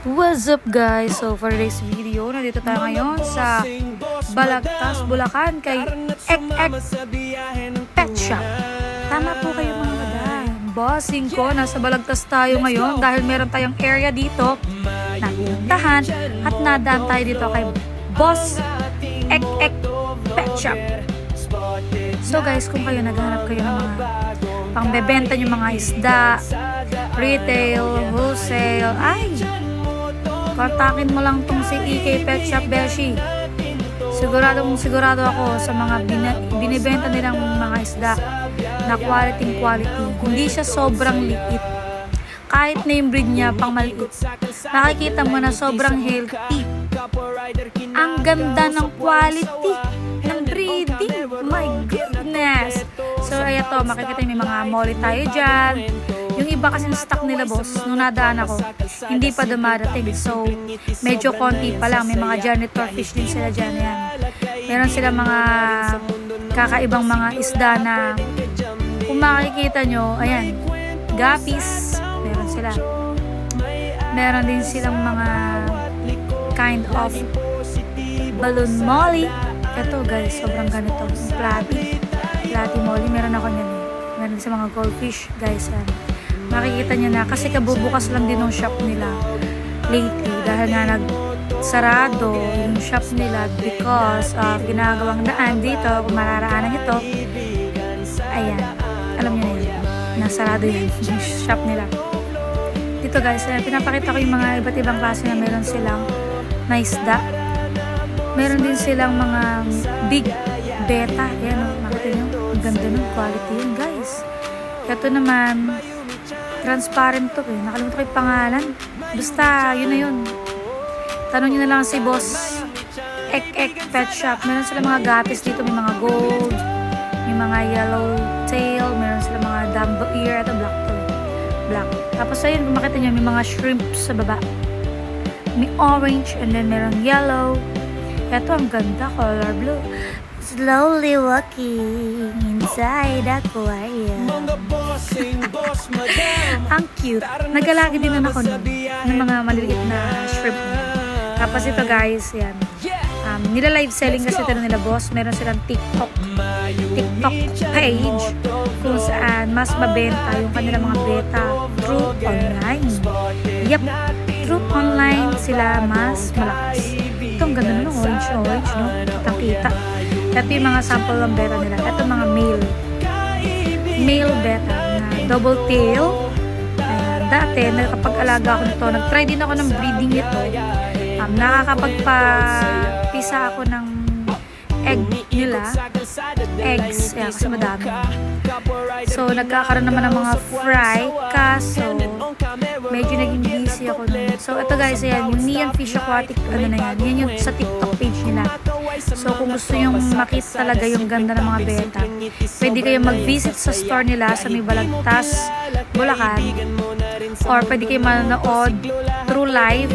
What's up guys? So for today's video, nandito tayo ngayon sa Balagtas, Bulacan kay Ek Ek Pet Shop. Tama po kayo mga madam. Bossing ko, nasa Balagtas tayo ngayon dahil meron tayong area dito na pinuntahan at nadaan tayo dito kay Boss Ek Ek Pet Shop. So guys, kung kayo naghahanap kayo ng mga pangbebenta nyo mga isda, retail, wholesale, ay, kontakin mo lang tong si EK Pet Shop Beshi. Sigurado sigurado ako sa mga binibenta nilang mga isda na quality quality. Hindi siya sobrang liit. Kahit na yung breed niya pang maliit. Nakikita mo na sobrang healthy. Ang ganda ng quality ng breeding. My goodness. So, ayan to, makikita yung may mga molly tayo dyan. Yung iba kasi stock nila, boss, nung nadaan ako, hindi pa dumadating. So, medyo konti pa lang. May mga janitor fish din sila dyan. Yan. Meron sila mga kakaibang mga isda na kung makikita nyo, ayan, gapis, meron sila. Meron din silang mga kind of balloon molly. Ito guys, sobrang ganito. Platy. Platy molly. Meron ako niyan eh. Meron sa mga goldfish guys. Yan. Makikita nyo na. Kasi kabubukas lang din ng shop nila lately. Dahil nga nag sarado yung shop nila because of ginagawang daan dito, mararaanan ito. Ayan. Alam niyo na yun. Nasarado yun. Yung shop nila. Dito guys, ayan, pinapakita ko yung mga iba't ibang klase na meron silang na isda. Meron din silang mga big beta. Ayan, makita nyo. Ang ganda ng quality yun, guys. Ito naman, transparent to eh. Nakalimutan ko yung pangalan. Basta, yun na yun. Tanong nyo na lang si boss Ek Ek Pet Shop. Meron sila mga gapis dito. May mga gold, may mga yellow tail, meron sila mga dumbo ear. Ito black to eh. Black. Tapos ayun, kung makita nyo, may mga shrimp sa baba. May orange and then meron yellow. Ito ang ganda, color blue. Slowly walking inside aquarium. ang cute. Nagalagi din na ako ng mga maliliit na shrimp. Tapos ito guys, yan. Um, nila live selling kasi ito nila boss. Meron silang TikTok. TikTok page kung saan mas mabenta yung kanilang mga beta through online. Yep, through online sila mas malakas. Ito ang ganda nun, orange orange, no? Kitang-kita. Ito mga sample ng beta nila. Ito mga male. Male beta na double tail. Ayan. Dati, nakapag-alaga ako nito. Nag-try din ako ng breeding nito. Um, nakakapagpa-pisa ako ng egg nila. Eggs. Ayan, kasi madami. So, nagkakaroon naman ng mga fry. Kaso, medyo naging busy ako nun. So, ito guys, ayan, yung Neon Fish Aquatic, ano na yan, yan yung sa TikTok page nila. So, kung gusto yung makita talaga yung ganda ng mga beta, pwede kayo mag-visit sa store nila sa may Balagtas, Bulacan, or pwede kayo manonood through live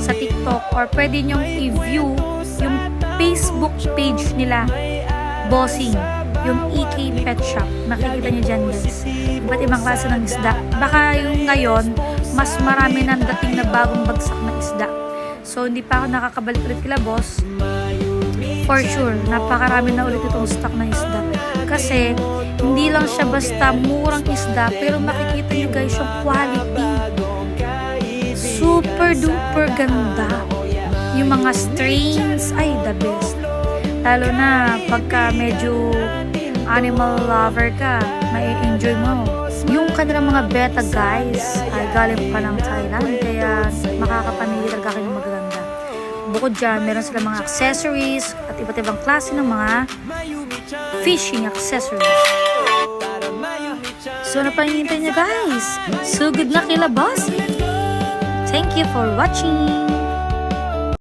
sa TikTok, or pwede nyong i-view yung Facebook page nila, Bossing, yung EK Pet Shop. Makikita nyo dyan guys. Iba't ibang klase ng isda. Baka yung ngayon, mas marami nang dating na bagong bagsak na isda. So, hindi pa ako nakakabalik ulit kila boss. For sure, napakarami na ulit itong stock ng isda. Kasi, hindi lang siya basta murang isda, pero makikita nyo guys yung quality. Super duper ganda. Yung mga strains, ay the best. Lalo na pagka medyo animal lover ka, may enjoy mo. Yung kanilang mga beta guys ay galing pa ng Thailand, kaya makakapamili talaga kayo ng magaganda. Bukod dyan, meron sila mga accessories at iba't ibang klase ng mga fishing accessories. So, ano pa niya guys? Sugod na kila boss! Thank you for watching!